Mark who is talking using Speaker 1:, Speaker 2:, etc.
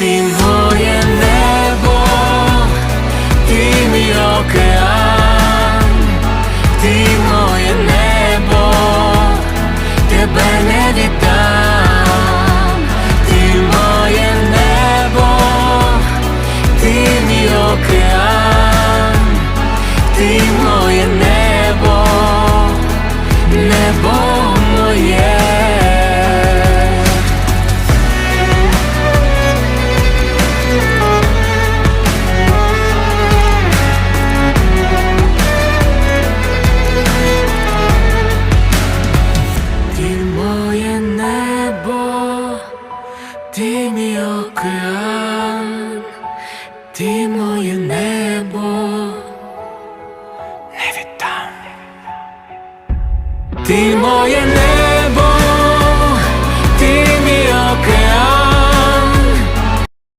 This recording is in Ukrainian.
Speaker 1: ти моє небо, ти мій океан, ти мій океан, ти моє небо, не віддам. Ти моє небо.